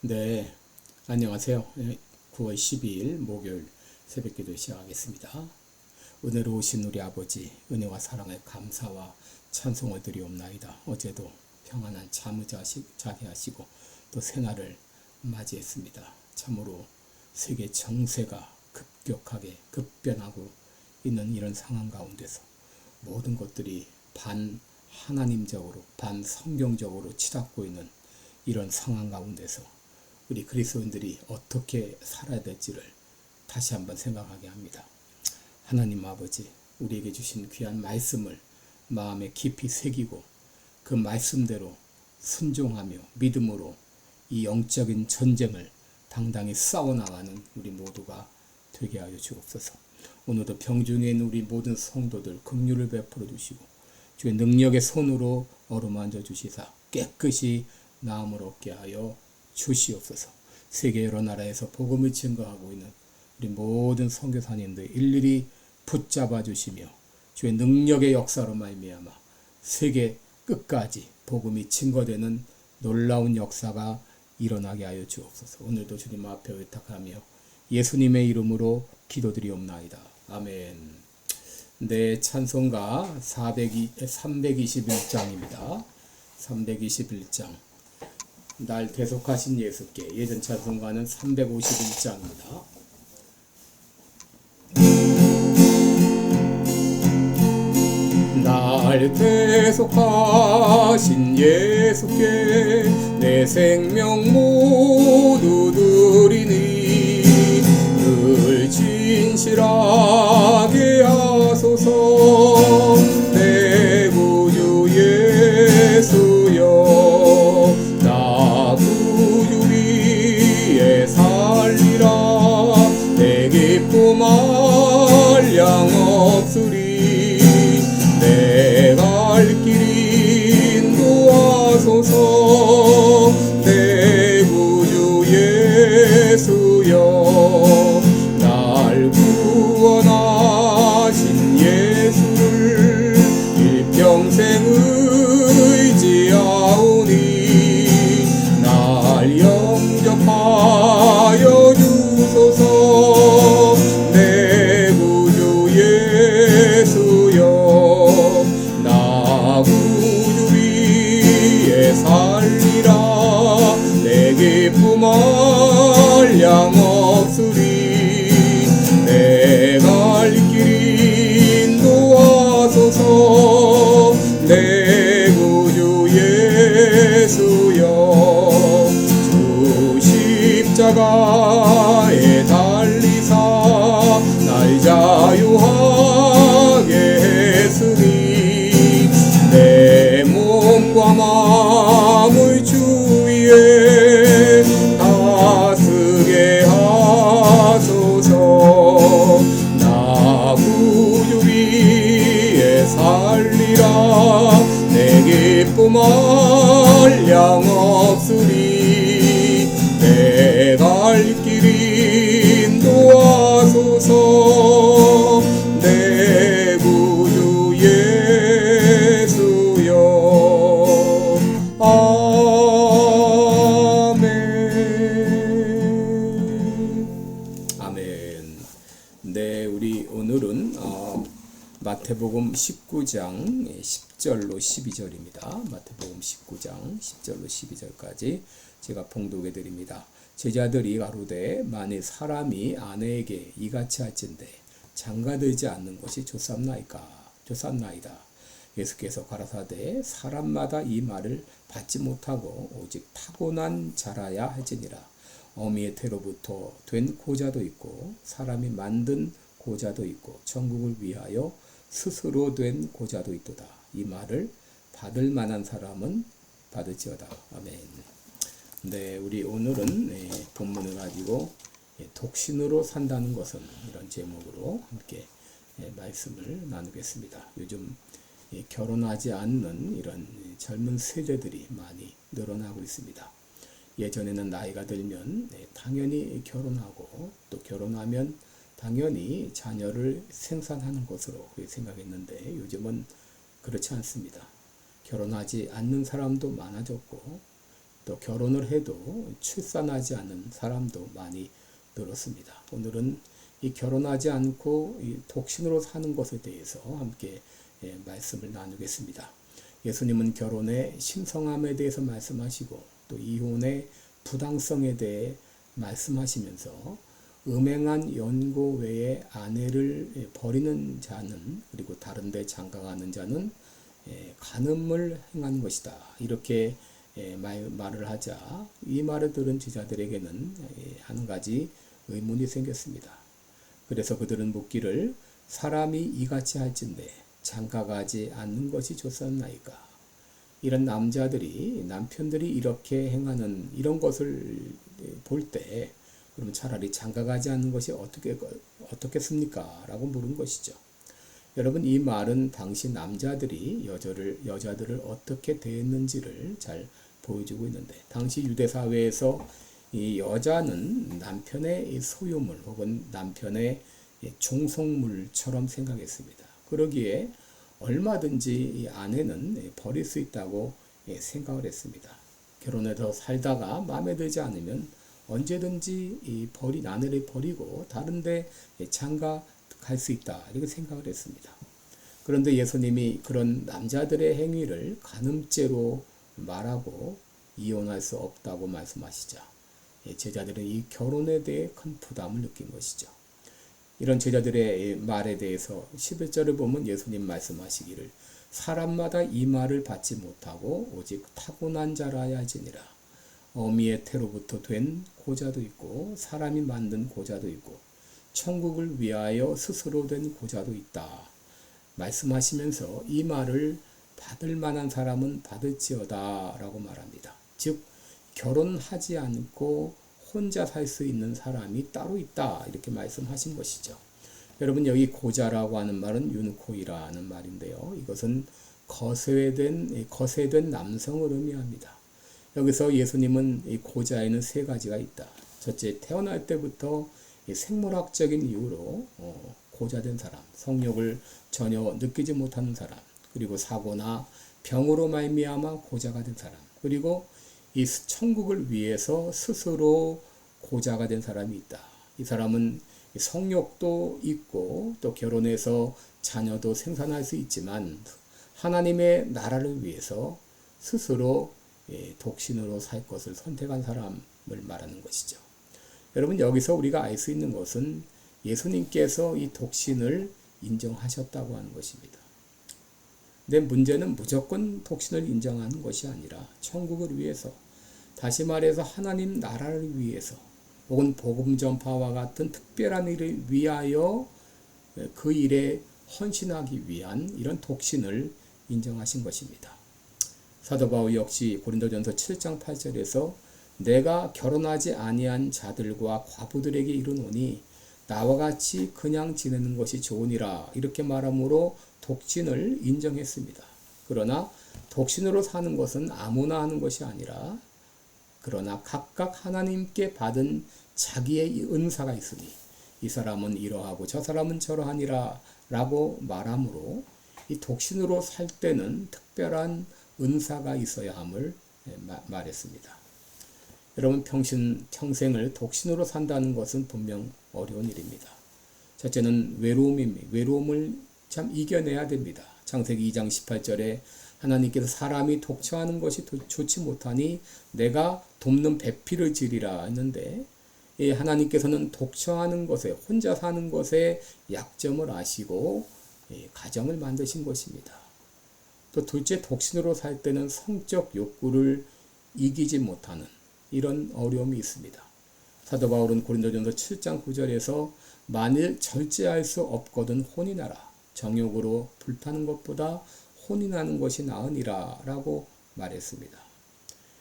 네, 안녕하세요. 9월 12일 목요일 새벽 기도 시작하겠습니다. 은혜로 오신 우리 아버지, 은혜와 사랑에 감사와 찬송을 드리옵나이다. 어제도 평안한 잠을 자게 하시고 또 새날을 맞이했습니다. 참으로 세계 정세가 급격하게 급변하고 있는 이런 상황 가운데서 모든 것들이 반 하나님적으로 반 성경적으로 치닫고 있는 이런 상황 가운데서 우리 그리스도인들이 어떻게 살아야 될지를 다시 한번 생각하게 합니다. 하나님 아버지, 우리에게 주신 귀한 말씀을 마음에 깊이 새기고 그 말씀대로 순종하며 믿음으로 이 영적인 전쟁을 당당히 싸워나가는 우리 모두가 되게 하여 주옵소서. 오늘도 병중에 있는 우리 모든 성도들 긍휼을 베풀어 주시고 주의 능력의 손으로 어루만져 주시사 깨끗이 나음을 얻게 하여 주시옵소서. 세계 여러 나라에서 복음을 증거하고 있는 우리 모든 선교사님들 일일이 붙잡아 주시며 주의 능력의 역사로 말미암아 세계 끝까지 복음이 증거되는 놀라운 역사가 일어나게 하여 주옵소서. 오늘도 주님 앞에 의탁하며 예수님의 이름으로 기도드리옵나이다. 아멘. 네, 찬송가 402, 321장입니다. 321장. 날 대속하신 예수께 예전 찬송가는 351장입니다. 날 대속하신 예수께 내 생명 모두 드리니 늘 진실하게 하소서 마태복음 19장 10절로 12절입니다. 마태복음 19장 10절로 12절까지 제가 봉독해 드립니다. 제자들이 가로되 만일 사람이 아내에게 이같이 할진대 장가들지 않는 것이 좋삼나이까 좋삼나이다. 예수께서 가라사대 사람마다 이 말을 받지 못하고 오직 타고난 자라야 할지니라. 어미의 태로부터 된 고자도 있고 사람이 만든 고자도 있고 천국을 위하여 스스로 된 고자도 있도다. 이 말을 받을 만한 사람은 받을지어다. 아멘. 네, 우리 오늘은 네, 본문을 가지고 예, 독신으로 산다는 것은 이런 제목으로 함께 예, 말씀을 나누겠습니다. 요즘 예, 결혼하지 않는 이런 젊은 세대들이 많이 늘어나고 있습니다. 예전에는 나이가 들면 네, 당연히 결혼하고 또 결혼하면 당연히 자녀를 생산하는 것으로 생각했는데 요즘은 그렇지 않습니다. 결혼하지 않는 사람도 많아졌고 또 결혼을 해도 출산하지 않는 사람도 많이 늘었습니다. 오늘은 이 결혼하지 않고 이 독신으로 사는 것에 대해서 함께 예, 말씀을 나누겠습니다. 예수님은 결혼의 신성함에 대해서 말씀하시고 또 이혼의 부당성에 대해 말씀하시면서 음행한 연고 외에 아내를 예, 버리는 자는 그리고 다른데 장가가는 자는 예, 간음을 행한 것이다. 이렇게 예, 말, 말을 하자 이 말을 들은 제자들에게는 예, 한 가지 의문이 생겼습니다. 그래서 그들은 묻기를 사람이 이같이 할진대 장가가지 않는 것이 좋사나이까 이런 남자들이 남편들이 이렇게 행하는 이런 것을 볼 때 그러면 차라리 장가 가지 않는 것이 어떻게 어떻겠습니까? 라고 물은 것이죠. 여러분 이 말은 당시 남자들이 여자를 여자들을 어떻게 대했는지를 잘 보여주고 있는데 당시 유대 사회에서 이 여자는 남편의 이 소유물 혹은 남편의 이 종속물처럼 생각했습니다. 그러기에 얼마든지 이 아내는 버릴 수 있다고 예, 생각을 했습니다. 결혼해서 살다가 마음에 들지 않으면 언제든지 이 버리 아내를 버리고 다른데 장가 갈 수 있다 이렇게 생각을 했습니다. 그런데 예수님이 그런 남자들의 행위를 간음죄로 말하고 이혼할 수 없다고 말씀하시자 예, 제자들은 이 결혼에 대해 큰 부담을 느낀 것이죠. 이런 제자들의 말에 대해서 11절을 보면 예수님 말씀하시기를 사람마다 이 말을 받지 못하고 오직 타고난 자라야 지니라. 어미의 태로부터 된 고자도 있고 사람이 만든 고자도 있고 천국을 위하여 스스로 된 고자도 있다. 말씀하시면서 이 말을 받을 만한 사람은 받을지어다 라고 말합니다. 즉 결혼하지 않고 혼자 살 수 있는 사람이 따로 있다 이렇게 말씀하신 것이죠. 여러분 여기 고자라고 하는 말은 윤코이라는 말인데요. 이것은 거세된 거세된 남성을 의미합니다. 여기서 예수님은 이 고자에는 세 가지가 있다. 첫째 태어날 때부터 생물학적인 이유로 어, 고자된 사람, 성욕을 전혀 느끼지 못하는 사람, 그리고 사고나 병으로 말미암아 고자가 된 사람, 그리고 이 천국을 위해서 스스로 고자가 된 사람이 있다. 이 사람은 성욕도 있고 또 결혼해서 자녀도 생산할 수 있지만 하나님의 나라를 위해서 스스로 예, 독신으로 살 것을 선택한 사람을 말하는 것이죠. 여러분 여기서 우리가 알 수 있는 것은 예수님께서 이 독신을 인정하셨다고 하는 것입니다. 근데 문제는 무조건 독신을 인정하는 것이 아니라 천국을 위해서 다시 말해서 하나님 나라를 위해서 혹은 복음 전파와 같은 특별한 일을 위하여 그 일에 헌신하기 위한 이런 독신을 인정하신 것입니다. 사도 바울 역시 고린도전서 7장 8절에서 내가 결혼하지 아니한 자들과 과부들에게 이르노니 나와 같이 그냥 지내는 것이 좋으니라 이렇게 말함으로 독신을 인정했습니다. 그러나 독신으로 사는 것은 아무나 하는 것이 아니라 그러나 각각 하나님께 받은 자기의 은사가 있으니 이 사람은 이러하고 저 사람은 저러하니라 라고 말함으로 이 독신으로 살 때는 특별한 은사가 있어야 함을 예, 말했습니다. 여러분 평신, 평생을 독신으로 산다는 것은 분명 어려운 일입니다. 첫째는 외로움입니다. 외로움을 참 이겨내야 됩니다. 창세기 2장 18절에 하나님께서 사람이 독처하는 것이 좋지 못하니 내가 돕는 배필을 지리라 했는데 하나님께서는 독처하는 것에 혼자 사는 것에 약점을 아시고 가정을 만드신 것입니다. 또 둘째 독신으로 살 때는 성적 욕구를 이기지 못하는 이런 어려움이 있습니다. 사도 바울은 고린도전서 7장 9절에서 만일 절제할 수 없거든 혼이 나라 정욕으로 불타는 것보다 혼인하는 것이 나으니라 라고 말했습니다.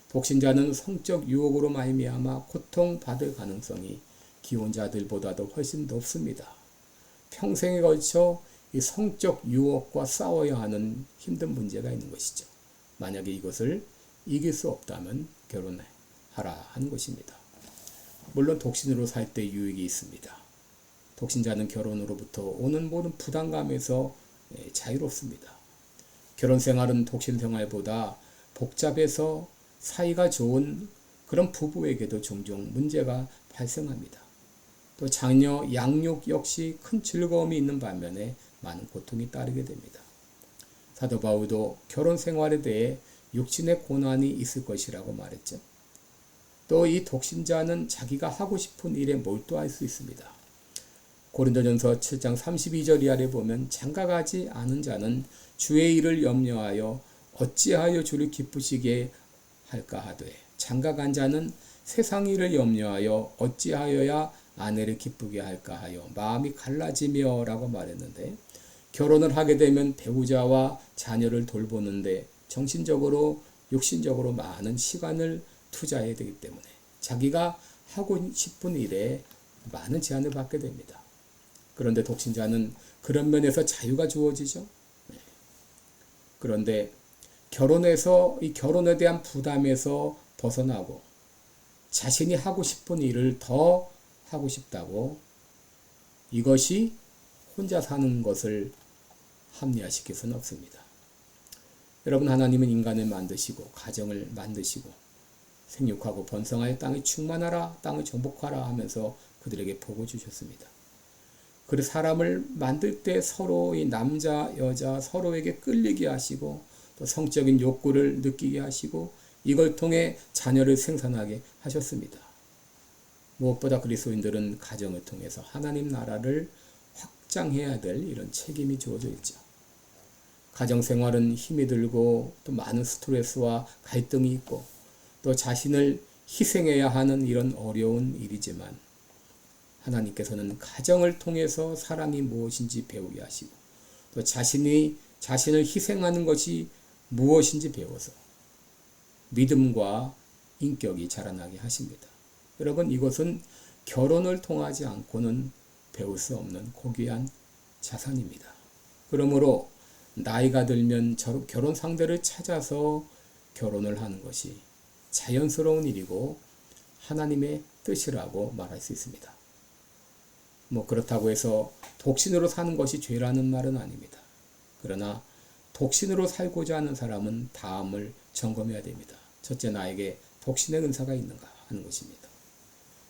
독신자는 성적 유혹으로 말미암아 고통 받을 가능성이 기혼자들보다도 훨씬 높습니다. 평생에 걸쳐 이 성적 유혹과 싸워야 하는 힘든 문제가 있는 것이죠. 만약에 이것을 이길 수 없다면 결혼하라 하는 것입니다. 물론 독신으로 살 때 유익이 있습니다. 독신자는 결혼으로부터 오는 모든 부담감에서 예, 자유롭습니다. 결혼 생활은 독신 생활보다 복잡해서 사이가 좋은 그런 부부에게도 종종 문제가 발생합니다. 또 장녀 양육 역시 큰 즐거움이 있는 반면에 많은 고통이 따르게 됩니다. 사도 바울도 결혼 생활에 대해 육신의 고난이 있을 것이라고 말했죠. 또 이 독신자는 자기가 하고 싶은 일에 몰두할 수 있습니다. 고린도전서 7장 32절 이하를 보면 장가가지 않은 자는 주의 일을 염려하여 어찌하여 주를 기쁘시게 할까 하되 장가간 자는 세상 일을 염려하여 어찌하여야 아내를 기쁘게 할까 하여 마음이 갈라지며 라고 말했는데 결혼을 하게 되면 배우자와 자녀를 돌보는데 정신적으로 육신적으로 많은 시간을 투자해야 되기 때문에 자기가 하고 싶은 일에 많은 제한을 받게 됩니다. 그런데 독신자는 그런 면에서 자유가 주어지죠. 네. 그런데 결혼해서 이 결혼에 대한 부담에서 벗어나고 자신이 하고 싶은 일을 더 하고 싶다고 이것이 혼자 사는 것을 합리화시킬 수는 없습니다. 여러분 하나님은 인간을 만드시고 가정을 만드시고 생육하고 번성하여 땅이 충만하라 땅을 정복하라 하면서 그들에게 복을 주셨습니다. 그리고 사람을 만들 때 서로 이 남자 여자 서로에게 끌리게 하시고 또 성적인 욕구를 느끼게 하시고 이걸 통해 자녀를 생산하게 하셨습니다. 무엇보다 그리스도인들은 가정을 통해서 하나님 나라를 확장해야 될 이런 책임이 주어져 있죠. 가정 생활은 힘이 들고 또 많은 스트레스와 갈등이 있고 또 자신을 희생해야 하는 이런 어려운 일이지만 하나님께서는 가정을 통해서 사랑이 무엇인지 배우게 하시고 또 자신이 자신을 희생하는 것이 무엇인지 배워서 믿음과 인격이 자라나게 하십니다. 여러분 이것은 결혼을 통하지 않고는 배울 수 없는 고귀한 자산입니다. 그러므로 나이가 들면 결혼 상대를 찾아서 결혼을 하는 것이 자연스러운 일이고 하나님의 뜻이라고 말할 수 있습니다. 뭐 그렇다고 해서 독신으로 사는 것이 죄라는 말은 아닙니다. 그러나 독신으로 살고자 하는 사람은 다음을 점검해야 됩니다. 첫째 나에게 독신의 은사가 있는가 하는 것입니다.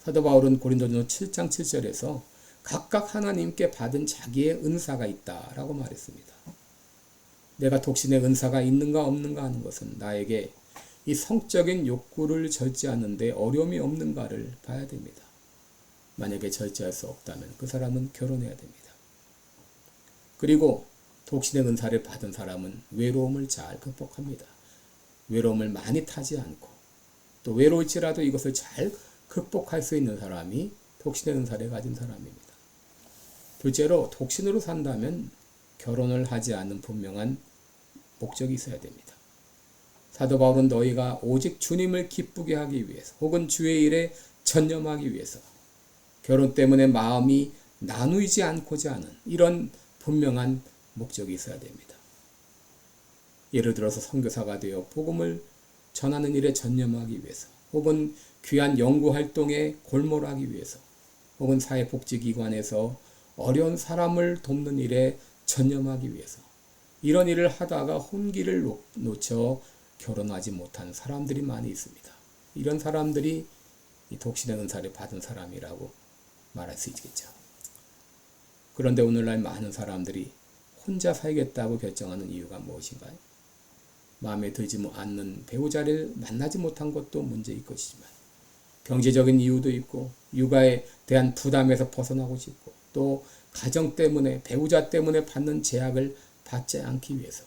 사도 바울은 고린도전서 7장 7절에서 각각 하나님께 받은 자기의 은사가 있다라고 말했습니다. 내가 독신의 은사가 있는가 없는가 하는 것은 나에게 이 성적인 욕구를 절제하는데 어려움이 없는가를 봐야 됩니다. 만약에 절제할 수 없다면 그 사람은 결혼해야 됩니다. 그리고 독신의 은사를 받은 사람은 외로움을 잘 극복합니다. 외로움을 많이 타지 않고 또 외로울지라도 이것을 잘 극복할 수 있는 사람이 독신의 은사를 가진 사람입니다. 둘째로 독신으로 산다면 결혼을 하지 않는 분명한 목적이 있어야 됩니다. 사도 바울은 너희가 오직 주님을 기쁘게 하기 위해서 혹은 주의 일에 전념하기 위해서 결혼 때문에 마음이 나누지 않고자 하는 이런 분명한 목적이 있어야 됩니다. 예를 들어서 선교사가 되어 복음을 전하는 일에 전념하기 위해서 혹은 귀한 연구 활동에 골몰하기 위해서 혹은 사회복지기관에서 어려운 사람을 돕는 일에 전념하기 위해서 이런 일을 하다가 혼기를 놓쳐 결혼하지 못한 사람들이 많이 있습니다. 이런 사람들이 독신의 은사를 받은 사람이라고 말할 수 있겠죠. 그런데 오늘날 많은 사람들이 혼자 살겠다고 결정하는 이유가 무엇인가요? 마음에 들지 않는 배우자를 만나지 못한 것도 문제일 것이지만 경제적인 이유도 있고 육아에 대한 부담에서 벗어나고 싶고 또 가정 때문에 배우자 때문에 받는 제약을 받지 않기 위해서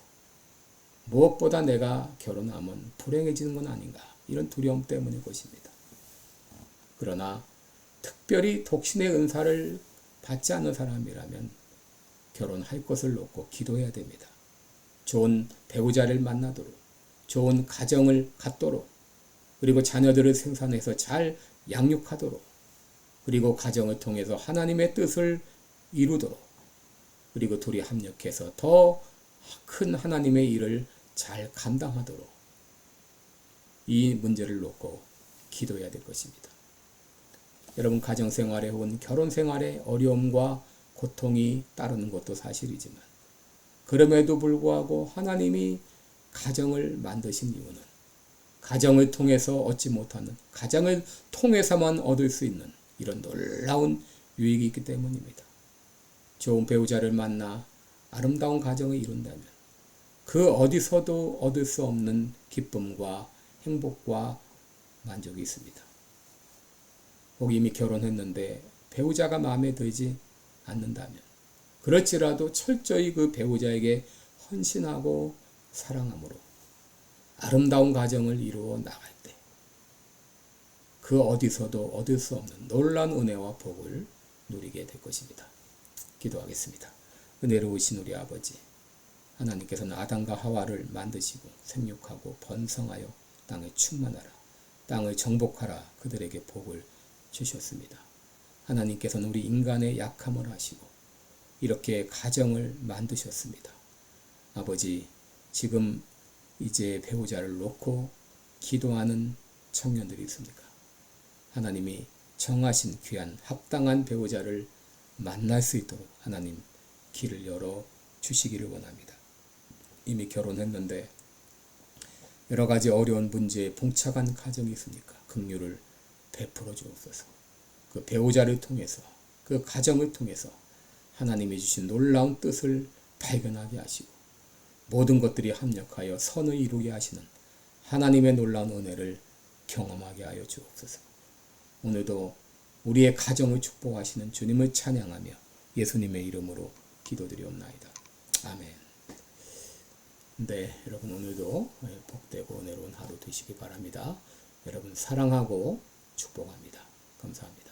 무엇보다 내가 결혼하면 불행해지는 건 아닌가 이런 두려움 때문일 것입니다. 그러나 특별히 독신의 은사를 받지 않는 사람이라면 결혼할 것을 놓고 기도해야 됩니다. 좋은 배우자를 만나도록, 좋은 가정을 갖도록, 그리고 자녀들을 생산해서 잘 양육하도록, 그리고 가정을 통해서 하나님의 뜻을 이루도록, 그리고 둘이 합력해서 더 큰 하나님의 일을 잘 감당하도록 이 문제를 놓고 기도해야 될 것입니다. 여러분 가정 생활에 혹은 결혼 생활에 어려움과 고통이 따르는 것도 사실이지만 그럼에도 불구하고 하나님이 가정을 만드신 이유는 가정을 통해서 얻지 못하는 가정을 통해서만 얻을 수 있는 이런 놀라운 유익이 있기 때문입니다. 좋은 배우자를 만나 아름다운 가정을 이룬다면 그 어디서도 얻을 수 없는 기쁨과 행복과 만족이 있습니다. 혹 이미 결혼했는데 배우자가 마음에 들지 않는다면 그럴지라도 철저히 그 배우자에게 헌신하고 사랑함으로 아름다운 가정을 이루어 나갈 때 그 어디서도 얻을 수 없는 놀라운 은혜와 복을 누리게 될 것입니다. 기도하겠습니다. 은혜로우신 우리 아버지 하나님께서는 아담과 하와를 만드시고 생육하고 번성하여 땅에 충만하라 땅을 정복하라 그들에게 복을 주셨습니다. 하나님께서는 우리 인간의 약함을 아시고 이렇게 가정을 만드셨습니다. 아버지 지금 이제 배우자를 놓고 기도하는 청년들이 있습니까? 하나님이 정하신 귀한 합당한 배우자를 만날 수 있도록 하나님 길을 열어 주시기를 원합니다. 이미 결혼했는데 여러 가지 어려운 문제에 봉착한 가정이 있습니까? 긍휼을 베풀어 주옵소서. 그 배우자를 통해서 그 가정을 통해서 하나님이 주신 놀라운 뜻을 발견하게 하시고 모든 것들이 합력하여 선을 이루게 하시는 하나님의 놀라운 은혜를 경험하게 하여 주옵소서. 오늘도 우리의 가정을 축복하시는 주님을 찬양하며 예수님의 이름으로 기도드리옵나이다. 아멘. 네, 여러분 오늘도 복되고 은혜로운 하루 되시기 바랍니다. 여러분 사랑하고 축복합니다. 감사합니다.